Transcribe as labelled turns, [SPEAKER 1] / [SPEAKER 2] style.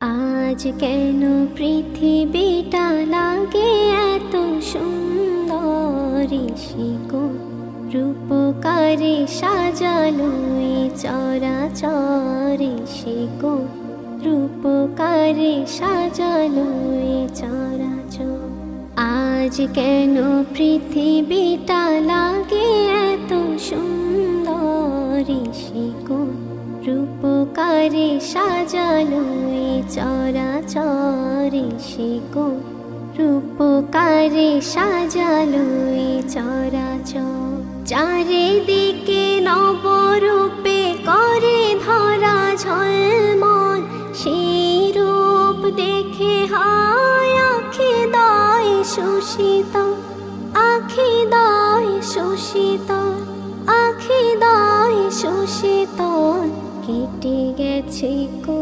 [SPEAKER 1] আজ কেন পৃথিবীটা লাগে এত সুন্দর? শিকো রূপকারে সাজালো চরাচরে। শিকো রূপকারে সাজালো চরাচর। আজ কেন পৃথিবীটা সাজালো এ চরাচরে শিকো রূপকারে সাজালো এ চরাচর। চারিদিকে নবরূপে করে ধরা ঝলমল। সেই রূপ দেখে হয় আখি দায় শোষিত। আখি দায় শোষিত। কেটে গেছে কুচ্ছে